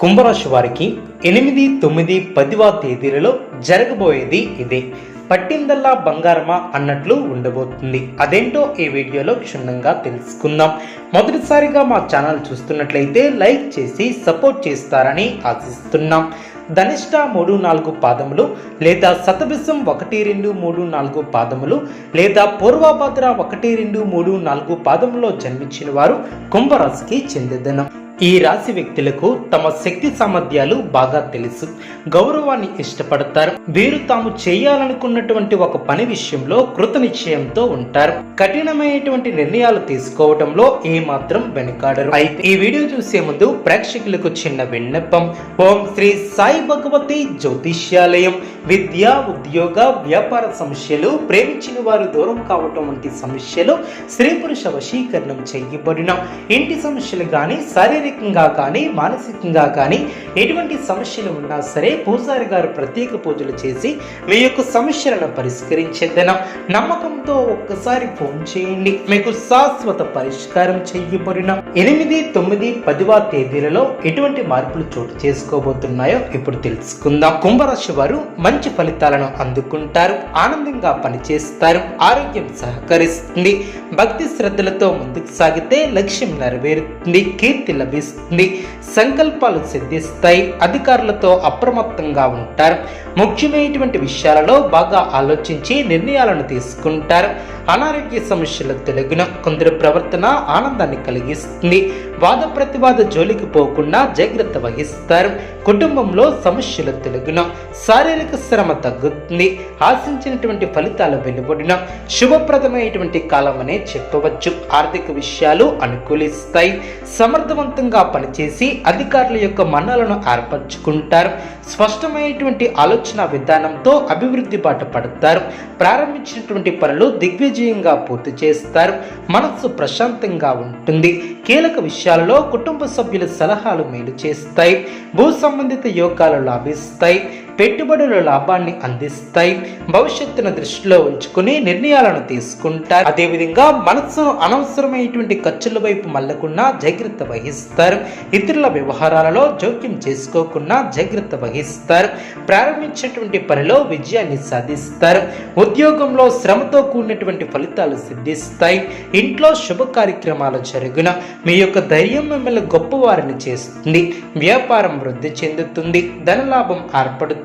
కుంభరాశి వారికి ఎనిమిది తొమ్మిది పదివ తేదీలలో జరగబోయేది ఇదే. పట్టిందల్లా బంగారమా అన్నట్లు ఉండబోతుంది. అదేంటో ఈ వీడియోలో క్షుణ్ణంగా తెలుసుకుందాం. మొదటిసారిగా మా ఛానల్ చూస్తున్నట్లయితే లైక్ చేసి సపోర్ట్ చేస్తారని ఆశిస్తున్నాం. ధనిష్ట మూడు నాలుగు పాదములు లేదా శతభిషం ఒకటి రెండు మూడు నాలుగు పాదములు లేదా పూర్వభద్ర ఒకటి రెండు మూడు నాలుగు పాదములో జన్మించిన వారు కుంభరాశికి చెందిదనం. ఈ రాశి వ్యక్తులకు తమ శక్తి సామర్థ్యాలు బాగా తెలుసు. గౌరవాన్ని ఇష్టపడతారు. వీరు తాము చేయాలనుకున్నటువంటి ఒక పని విషయంలో కృత నిశ్చయంతో ఉంటారు. కఠినమైనటువంటి నిర్ణయాలు తీసుకోవడంలో ఏమాత్రం వెనుకాడరు. అయితే ఈ వీడియో చూసే ముందు ప్రేక్షకులకు చిన్న విన్నపం. ఓం శ్రీ సాయి భగవతి జ్యోతిష్యాలయం. విద్య ఉద్యోగ వ్యాపార సమస్యలు ప్రేమించిన వారు దూరం కావటం వంటి సమస్యలు స్త్రీ పురుష వశీకరణం చేయబడిన. ఇంటి సమస్యలు కానీ శారీరకంగా కానీ మానసికంగా కానీ ఎటువంటి సమస్యలు ఉన్నా సరే పూజారి గారు ప్రత్యేక పూజలు చేసి మీ యొక్క సమస్యలను పరిష్కరించేదనం నమ్మకంతో ఒక్కసారి ఫోన్ చేయండి. మీకు శాశ్వత పరిష్కారం చేయబడిన ఎనిమిది తొమ్మిది పదివ తేదీలలో ఎటువంటి మార్పులు చోటు చేసుకోబోతున్నాయో ఇప్పుడు తెలుసుకుందాం. కుంభరాశి వారు మంచి ఫలితాలను అందుకుంటారు. ఆనందంగా పనిచేస్తారు. ఆరోగ్యం సహకరిస్తుంది. భక్తి శ్రద్ధలతో ముందుకు సాగితే లక్ష్యం నెరవేరుతుంది. కీర్తి లభిస్తుంది. సంకల్పాలు సిద్ధిస్తాయి అధికారులతో అప్రమత్తంగా ఉంటారు. ముఖ్యమైనటువంటి విషయాలలో బాగా ఆలోచించి నిర్ణయాలను తీసుకుంటారు. అనారోగ్య సమస్యలు తెలుగున కొందరు ప్రవర్తన ఆనందాన్ని కలిగిస్తుంది. వాద ప్రతివాద జోలికి పోకుండా జాగ్రత్త వహిస్తారు. కుటుంబంలో సమస్యలు తెలుగున శారీరక శ్రమ తగ్గుతుంది. ఆశించినటువంటి ఫలితాలు వెలువడిన శుభప్రదమైనటువంటి కాలం అనే చెప్పవచ్చు. ఆర్థిక విషయాలు అనుకూలిస్తాయి. సమర్థవంతంగా పనిచేసి అధికారుల యొక్క మన్నలను ఏర్పరచుకుంటారు. స్పష్టమైనటువంటి ఆలోచన విధానంతో అభివృద్ధి బాట పడతారు. ప్రారంభించినటువంటి పనులు దిగ్విజయంగా పూర్తి చేస్తారు. మనస్సు ప్రశాంతంగా ఉంటుంది. కీలక విషయాలలో కుటుంబ సభ్యుల సలహాలు మేలు చేస్తాయి. భూ సంబంధిత యోగాలు లాభిస్తాయి. పెట్టుబడుల లాభాన్ని అందిస్తాయి. భవిష్యత్తును దృష్టిలో ఉంచుకుని నిర్ణయాలను తీసుకుంటారు. అదేవిధంగా మనస్సును అనవసరమైనటువంటి ఖర్చుల వైపు మళ్ళకుండా జాగ్రత్త వహిస్తారు. ఇతరుల వ్యవహారాలలో జోక్యం చేసుకోకుండా జాగ్రత్త వహిస్తారు. ప్రారంభించినటువంటి పనిలో విజయాన్ని సాధిస్తారు. ఉద్యోగంలో శ్రమతో కూడినటువంటి ఫలితాలు సిద్ధిస్తాయి. ఇంట్లో శుభ కార్యక్రమాలు జరుగున మీ యొక్క ధైర్యం మిమ్మల్ని గొప్పవారిని చేస్తుంది. వ్యాపారం వృద్ధి చెందుతుంది. ధనలాభం ఏర్పడుతుంది.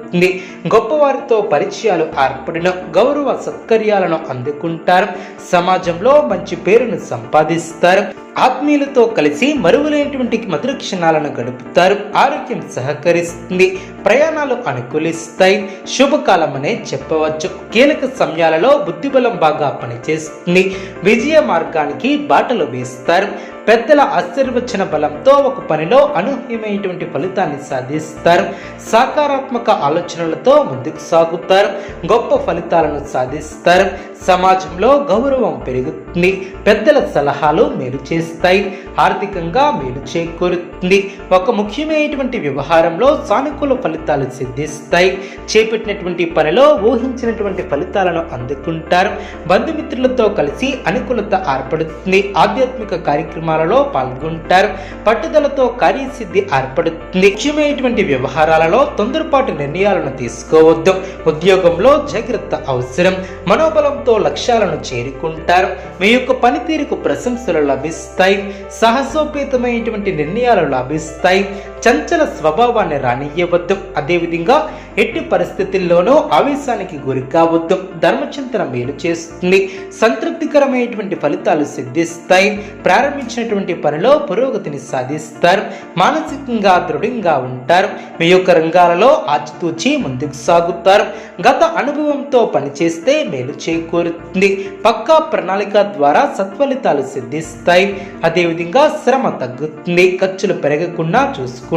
గొప్పవారితో పరిచయాలు ఏర్పడిన గౌరవ సత్కర్యాలను అందుకుంటారు. సమాజంలో మంచి పేరును సంపాదిస్తారు. ఆత్మీయులతో కలిసి మరువులేనటువంటి మధుర క్షణాలను గడుపుతారు. ఆరోగ్యం సహకరిస్తుంది. ప్రయాణాలు అనుకూలిస్తాయి. శుభకాలం అనే చెప్పవచ్చు. కీలక సమయాలలో బుద్ధిబలం బాగా పనిచేస్తుంది. విజయ మార్గానికి బాటలు వేస్తారు. పెద్దల ఆశీర్వచన బలంతో ఒక పనిలో అనూహ్యమైనటువంటి ఫలితాన్ని సాధిస్తారు. సకారాత్మక ఆలోచనలతో ముందుకు సాగుతారు. గొప్ప ఫలితాలను సాధిస్తారు. సమాజంలో గౌరవం పెరుగుతుంది. పెద్దల సలహాలు మేలు చేస్తాయి. ఆర్థికంగా మేలు చేకూరుతుంది. ఒక ముఖ్యమైనటువంటి వ్యవహారంలో సానుకూల ఫలితాలు సిద్ధిస్తాయి. చేపట్టినటువంటి పనిలో ఊహించినటువంటి ఫలితాలను అందుకుంటారు. బంధుమిత్రులతో కలిసి అనుకూలత ఏర్పడుతుంది. ఆధ్యాత్మిక కార్యక్రమాలలో పాల్గొంటారు. పట్టుదలతో కార్యసిద్ధి ఏర్పడుతుంది. ముఖ్యమైనటువంటి వ్యవహారాలలో తొందరపాటు నిర్ణయాలను తీసుకోవద్దు. ఉద్యోగంలో జాగ్రత్త అవసరం. మనోబలంతో లక్ష్యాలను చేరుకుంటారు. మీ యొక్క పనితీరుకు ప్రశంసలు లభిస్తాయి. లభిస్తాయి. సాహసోపేతమైనటువంటి నిర్ణయాలు లభిస్తాయి. చంచల స్వభావాన్ని రానియ్యవద్దు. అదేవిధంగా ఎట్టి పరిస్థితుల్లోనూ ఆవేశానికి గురి కావద్దు. ధర్మచింతన మేలు చేస్తుంది. సంతృప్తికరమైనటువంటి ఫలితాలు సిద్ధిస్తాయి. ప్రారంభించినటువంటి పనిలో పురోగతిని సాధిస్తారు. మానసికంగా దృఢంగా ఉంటారు. మీ యొక్క రంగాలలో ఆచితూచి ముందుకు సాగుతారు. గత అనుభవంతో పనిచేస్తే మేలు చేకూరుతుంది. పక్కా ప్రణాళిక ద్వారా సత్ఫలితాలు సిద్ధిస్తాయి. అదేవిధంగా శ్రమ తగ్గుతుంది. ఖర్చులు పెరగకుండా చూసుకుంటారు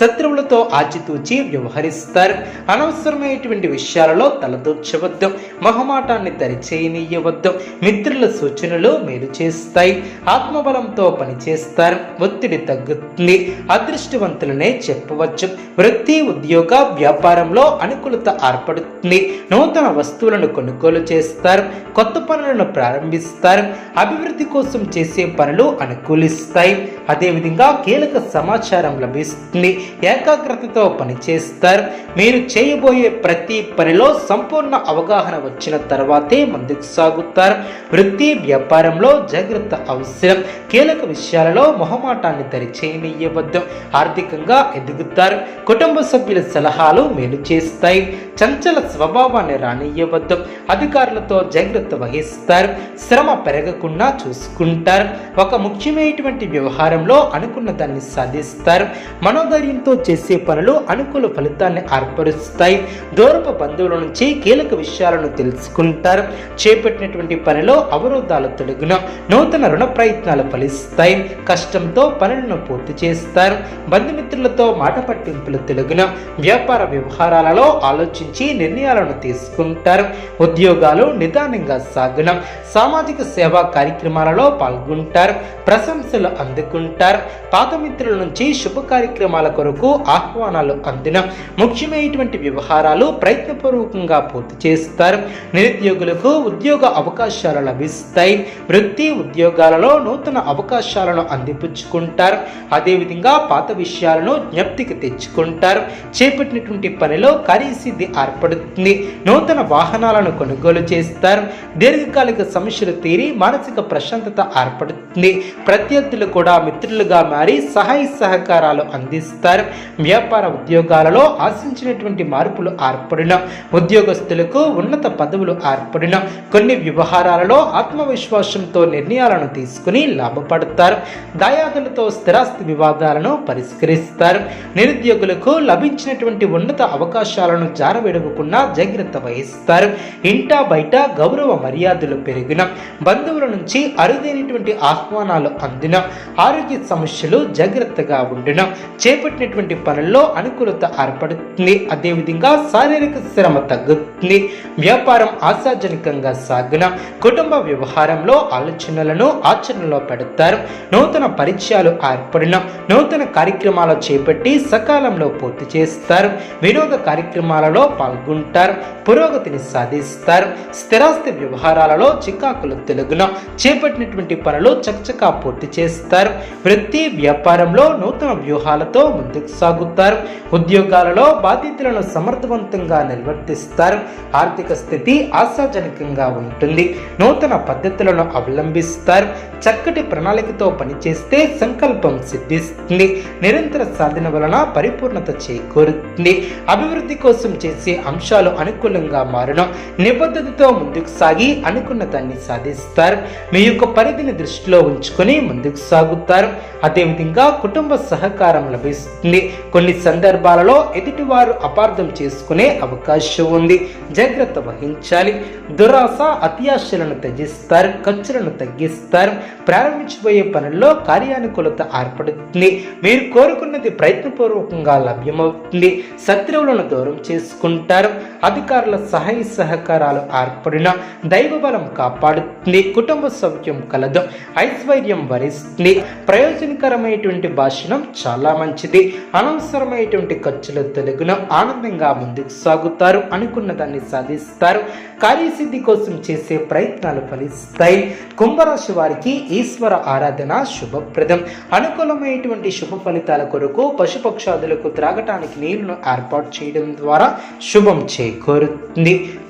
శత్రువులతో ఆచితూచి వ్యవహరిస్తారు. అనవసరమైనటువంటి విషయాలలో తలదూర్చవద్దు. మొహమాటాన్ని తరిచేయనీయవద్దు. మిత్రుల సూచనలు మేలు చేస్తాయి. ఆత్మబలంతో పనిచేస్తారు. ఒత్తిడి తగ్గుతుంది. అదృష్టవంతులనే చెప్పవచ్చు. వృత్తి ఉద్యోగ వ్యాపారంలో అనుకూలత ఏర్పడుతుంది. నూతన వస్తువులను కొనుగోలు చేస్తారు. కొత్త పనులను ప్రారంభిస్తారు. అభివృద్ధి కోసం చేసే పనులు అనుకూలిస్తాయి. అదేవిధంగా కీలక సమాచారం లభిస్తుంది ఏకాగ్రతతో పనిచేస్తారు. మీరు చేయబోయే ప్రతి పనిలో సంపూర్ణ అవగాహన వచ్చిన తర్వాతే ముందుకు సాగుతారు. వృత్తి వ్యాపారంలో జాగ్రత్త అవసరం. కీలక విషయాలలో మొహమాటాన్ని దరిచేయనివ్వద్దు ఆర్థికంగా ఎదుగుతారు. కుటుంబ సభ్యుల సలహాలు మేలు చేస్తాయి. చంచల స్వభావాన్ని రానియ్యవద్దు. అధికారులతో జాగ్రత్త వహిస్తారు. శ్రమ పెరగకుండా చూసుకుంటారు. ఒక ముఖ్యమైనటువంటి వ్యవహారంలో అనుకున్న దాన్ని సాధిస్తారు. మనోధైర్యంతో చేసే పనులు అనుకూల ఫలితాన్ని ఏర్పరుస్తాయి. దూరపు బంధువుల నుంచి కీలక విషయాలను తెలుసుకుంటారు. చేపట్టినటువంటి పనిలో అవరోధాలు తొలగిన నూతన రుణ ప్రయత్నాలు ఫలిస్తాయి. కష్టంతో పనులను పూర్తి చేస్తారు. బంధుమిత్రులతో మాట పట్టింపులు తొలగిన వ్యాపార వ్యవహారాలలో ఆలోచించి నిర్ణయాలను తీసుకుంటారు. ఉద్యోగాలు నిదానంగా సాగిన సామాజిక సేవా కార్యక్రమాలలో పాల్గొంటారు. ప్రశంసలు అందుకుంటారు. పాత మిత్రుల నుంచి శుభ కార్యక్రమాల కొరకు ఆహ్వానాలు అందిన ముఖ్యమైనటువంటి వ్యవహారాలు ప్రయత్నపూర్వకంగా పూర్తి చేస్తారు. నిరుద్యోగులకు ఉద్యోగ అవకాశాలు లభిస్తాయి. వృత్తి ఉద్యోగాలలో నూతన అవకాశాలను అందిపుచ్చుకుంటారు. అదేవిధంగా పాత విషయాలను జ్ఞప్తికి తెచ్చుకుంటారు. చేపట్టినటువంటి పనిలో కార్యసిద్ధి ఏర్పడుతుంది. నూతన వాహనాలను కొనుగోలు చేస్తారు. దీర్ఘకాలిక సమస్యలు తీరి మానసిక ప్రశాంతత ఏర్పడుతుంది. ప్రత్యర్థులు కూడా మిత్రులుగా మారి సహాయ సహకారాలు అందిస్తారు. వ్యాపార ఉద్యోగాలలో ఆశించినటువంటి మార్పులు ఏర్పడిన ఉద్యోగస్తులకు ఉన్నత పదవులు ఏర్పడిన కొన్ని వ్యవహారాలలో ఆత్మవిశ్వాసంతో నిర్ణయాలను తీసుకుని లాభపడతారు. దాయాదులతో స్థిరాస్తి వివాదాలను పరిష్కరిస్తారు. నిరుద్యోగులకు లభించినటువంటి ఉన్నత అవకాశాలను జారవిడవకుండా జాగ్రత్త వహిస్తారు. ఇంటా బయట గౌరవ మర్యాదలు పెరిగిన బంధువుల నుంచి అరుదైనటువంటి ఆహ్వానాలు అందిన ఆరోగ్య సమస్యలు జాగ్రత్తగా ఉండిన చేపట్టినటువంటి పనుల్లో అనుకూలత ఏర్పడుతుంది. అదేవిధంగా శారీరక శ్రమ తగ్గుతుంది. వ్యాపారం ఆశాజనకంగా సాగిన కుటుంబ వ్యవహారంలో ఆలోచనలను ఆచరణలో పెడతారు. నూతన పరిచయాలు ఏర్పడిన నూతన కార్యక్రమాలు చేపట్టి సకాలంలో పూర్తి చేస్తారు. వినోద కార్యక్రమాలలో పాల్గొంటారు. పురోగతిని సాధిస్తారు. స్థిరాస్తి వ్యవహారాలలో చికాకులు తెలుగున చేపట్టినటువంటి పనులు చకచకా పూర్తి చేస్తారు. వృత్తి వ్యాపారంలో నూతన వ్యూహాలతో ముందుకు సాగుతారు. ఉద్యోగాలలో బాధ్యతలను సమర్థవంతంగా నిర్వర్తిస్తారు. ఆర్థిక స్థితి ఆశాజనకంగా ఉంటుంది. నూతన పద్ధతులను అవలంబిస్తారు. చక్కటి ప్రణాళికతో పనిచేస్తే సంకల్పం సిద్ధిస్తుంది. నిరంతర సాధన వలన పరిపూర్ణత చేకూరుతుంది. అభివృద్ధి కోసం చేసే అంశాలు అనుకూలంగా మారడం నిబద్ధతతో ముందుకు సాగి అనుకున్న దాన్ని సాధిస్తారు. మీ యొక్క పరిధిని దృష్టిలో ఉంచుకొని ముందుకు సాగుతారు. అదేవిధంగా కుటుంబ సహకారం లభిస్తుంది. కొన్ని సందర్భాలలో ఎదుటివారు అపార్థం చేసుకునే అవకాశం ఉంది. జాగ్రత్త వహించాలి. దురాశ అత్యాశలను త్యజిస్తారు. ఖర్చులను తగ్గిస్తారు. ప్రారంభించబోయే పనుల్లో కార్యానుకూలత ఏర్పడుతుంది. మీరు కోరుకున్నది ప్రయత్నపూర్వకంగా లభ్యమవుతుంది. శత్రువులను దూరం చేసుకుంటారు. అధికారుల సహాయ సహకారాలు ఏర్పడిన దైవ బలం కాపాడుతుంది. కుటుంబ సౌఖ్యం కలదు. ఐశ్వర్యం వరిస్తుంది. ప్రయోజనకరమైనటువంటి భాషణం చాలా మంచిది. అనవసరమైనటువంటి ఖర్చుల తెలుగున ఆనందంగా ముందుకు సాగుతారు అనుకున్న దాన్ని సాధిస్తారు. కార్యసిద్ధి కోసం చేసే ప్రయత్నాలు ఫలిస్తాయి. కుంభరాశి వారికి ఈశ్వర ఆరాధన శుభప్రదం. అనుకూలమైనటువంటి శుభ ఫలితాల కొరకు పశుపక్షాదులకు త్రాగటానికి నీళ్ళను ఏర్పాటు చేయడం ద్వారా శుభం చేకూరుతుంది.